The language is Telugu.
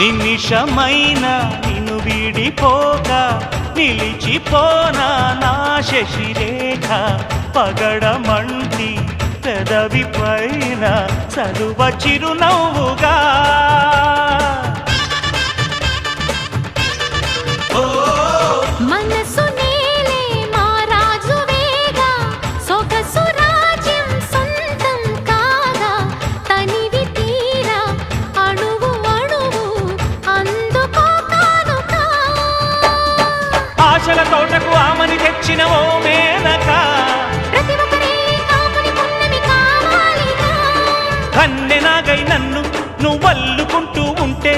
నిమిషమైన నిన్ను విడిపోక నిలిచిపోనా నా శశిరేఖ? పగడమంటి పెదవి పైన చదువ చిరునవ్వుగా ఆశల తోటకు ఆమని తెచ్చిన ఓ మేనక. కన్నె నాగై నన్ను నువ్వు అల్లుకుంటూ ఉంటే